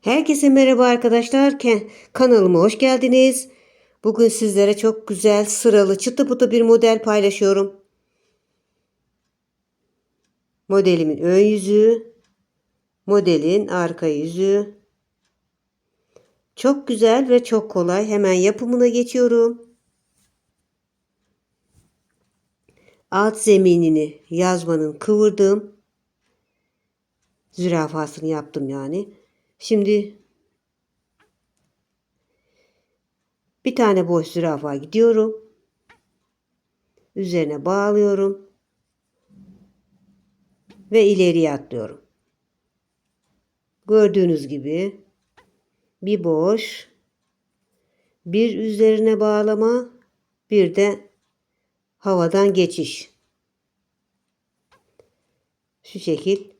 Herkese merhaba arkadaşlar. Kanalıma hoş geldiniz. Bugün sizlere çok güzel, sıralı, çıtı pıtı bir model paylaşıyorum. Modelimin ön yüzü, modelin arka yüzü. Çok güzel ve çok kolay. Hemen yapımına geçiyorum. Alt zeminini yazmanın kıvırdım. Zürafasını yaptım yani. Şimdi bir tane boş zürafa gidiyorum. Üzerine bağlıyorum. Ve ileriye atlıyorum. Gördüğünüz gibi bir boş, bir üzerine bağlama, bir de havadan geçiş. Şu şekil.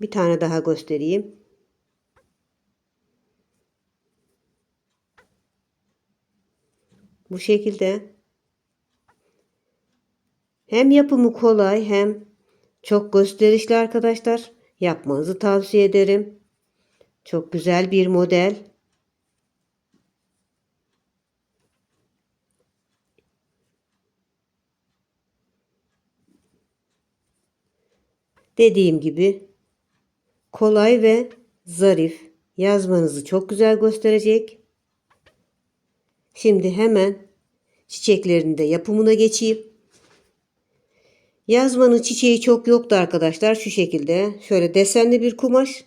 Bir tane daha göstereyim. Bu şekilde hem yapımı kolay hem çok gösterişli arkadaşlar. Yapmanızı tavsiye ederim. Çok güzel bir model. Dediğim gibi kolay ve zarif. Yazmanızı çok güzel gösterecek. Şimdi hemen çiçeklerini de yapımına geçeyim. Yazmanın çiçeği çok yoktu arkadaşlar. Şu şekilde şöyle desenli bir kumaş.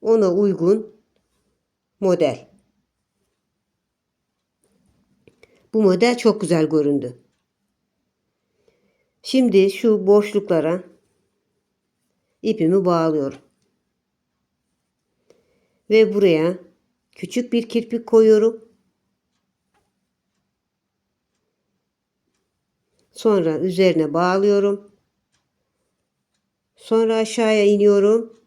Ona uygun model. Bu model çok güzel göründü. Şimdi şu boşluklara ipimi bağlıyorum. Ve buraya küçük bir kirpik koyuyorum. Sonra üzerine bağlıyorum. Sonra aşağıya iniyorum.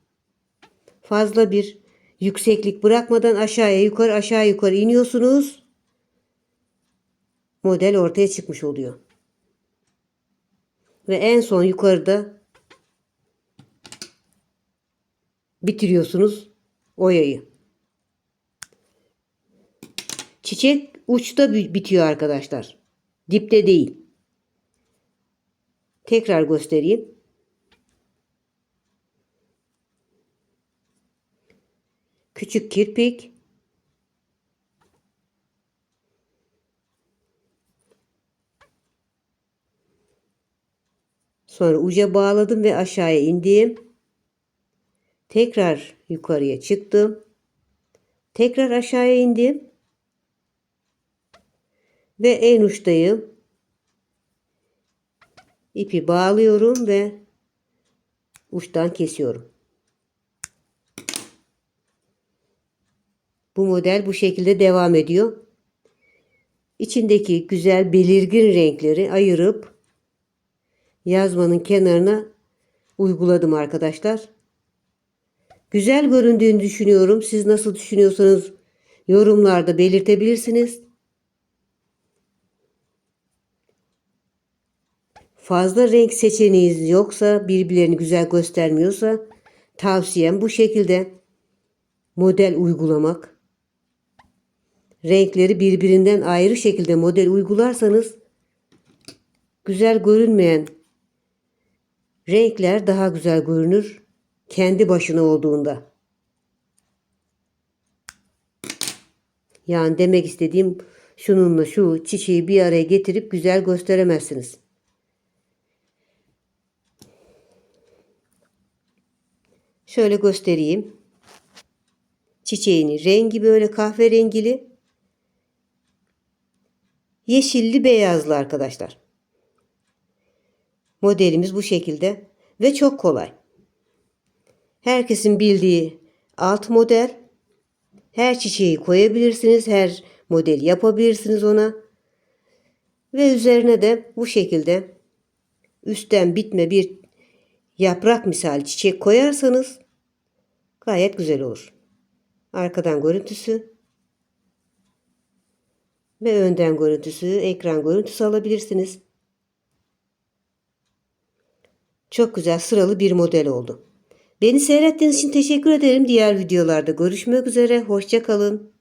Fazla bir yükseklik bırakmadan aşağıya yukarı aşağı yukarı iniyorsunuz. Model ortaya çıkmış oluyor. Ve en son yukarıda bitiriyorsunuz oyayı. Çiçek uçta bitiyor arkadaşlar. Dipte değil. Tekrar göstereyim. Küçük kirpik. Sonra uca bağladım ve aşağıya indim. Tekrar yukarıya çıktım. Tekrar aşağıya indim. Ve en uçtayım. İpi bağlıyorum ve uçtan kesiyorum. Bu model bu şekilde devam ediyor. İçindeki güzel belirgin renkleri ayırıp yazmanın kenarına uyguladım arkadaşlar. Güzel göründüğünü düşünüyorum. Siz nasıl düşünüyorsanız yorumlarda belirtebilirsiniz. Fazla renk seçeneğiniz yoksa birbirlerini güzel göstermiyorsa tavsiyem bu şekilde model uygulamak. Renkleri birbirinden ayrı şekilde model uygularsanız güzel görünmeyen renkler daha güzel görünür kendi başına olduğunda. Yani demek istediğim şununla şu çiçeği bir araya getirip güzel gösteremezsiniz. Şöyle göstereyim. Çiçeğini rengi böyle kahverengili. Yeşilli beyazlı arkadaşlar. Modelimiz bu şekilde ve çok kolay. Herkesin bildiği alt model. Her çiçeği koyabilirsiniz. Her model yapabilirsiniz ona. Ve üzerine de bu şekilde üstten bitme bir yaprak misali çiçek koyarsanız gayet güzel olur. Arkadan görüntüsü ve önden görüntüsü, ekran görüntüsü alabilirsiniz. Çok güzel sıralı bir model oldu. Beni seyrettiğiniz için teşekkür ederim. Diğer videolarda görüşmek üzere. Hoşça kalın.